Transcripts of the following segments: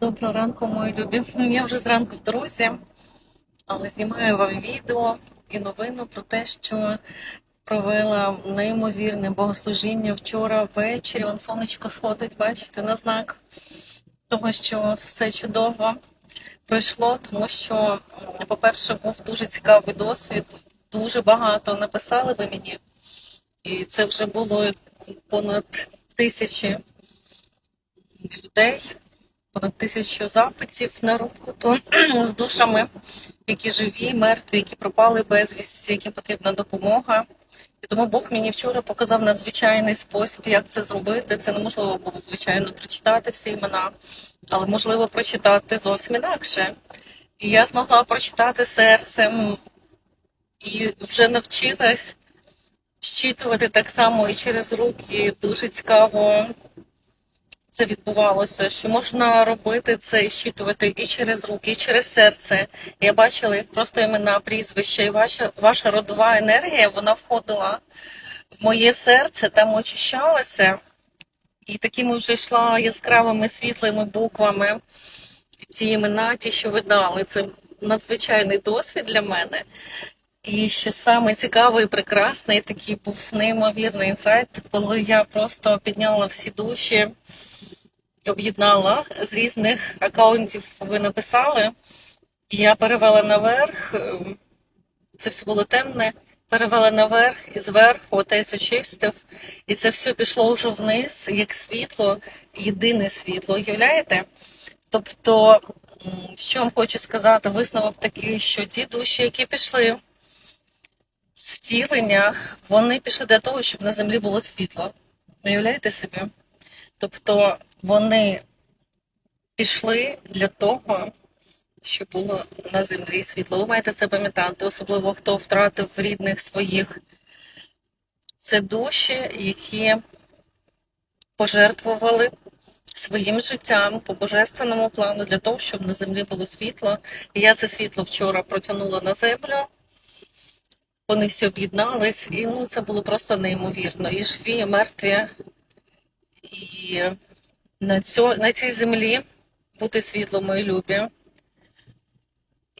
Доброго ранку, мої любі. Я вже зранку в дорозі, але знімаю вам відео і новину про те, що провела неймовірне богослужіння вчора ввечері. Он сонечко сходить, бачите, на знак того, що все чудово пройшло, тому що, по-перше, був дуже цікавий досвід. Дуже багато написали ви мені, і це вже було понад тисячі людей тисячу запитів на роботу з душами, які живі, мертві, які пропали безвісті, яким потрібна допомога. І тому Бог мені вчора показав надзвичайний спосіб, як це зробити. Це неможливо було, звичайно, прочитати всі імена, але можливо прочитати зовсім інакше. І я змогла прочитати серцем і вже навчилась щитувати так само і через руки. Дуже цікаво це відбувалося, що можна робити це і щитувати і через руки, і через серце. Я бачила їх просто імена, прізвища, і ваша, ваша родова енергія вона входила в моє серце, там очищалася, і такими вже йшла яскравими світлими буквами. Ті імена, ті, що ви дали. Це надзвичайний досвід для мене. І що саме цікавий прекрасний такий був неймовірний інсайт, коли я просто підняла всі душі об'єднала з різних акаунтів. Ви написали. Я перевела наверх. е, Це все було темне. Перевела наверх і зверху отець очистив, і це все пішло вже вниз, як світло, єдине світло. Уявляєте? Тобто, що вам хочу сказати, висновок такий, що ті душі, які пішли з втілення, вони пішли для того, щоб на землі було світло. Уявляєте собі? Тобто вони пішли для того, щоб було на землі світло. Ви маєте це пам'ятати, особливо хто втратив рідних своїх. Це душі, які пожертвували своїм життям по божественному плану для того, щоб на землі було світло. І я це світло вчора протягнула на землю. Вони всі об'єднались, і ну це було просто неймовірно. І живі, і мертві. І на, цьо, на цій землі бути світлом, мої любі.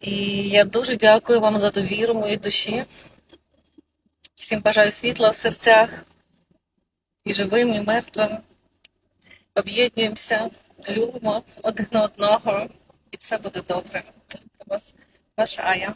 І я дуже дякую вам за довіру моїй душі. Всім бажаю світла в серцях і живим, і мертвим. Об'єднуємося, любимо один одного, і все буде добре. Вас ваша.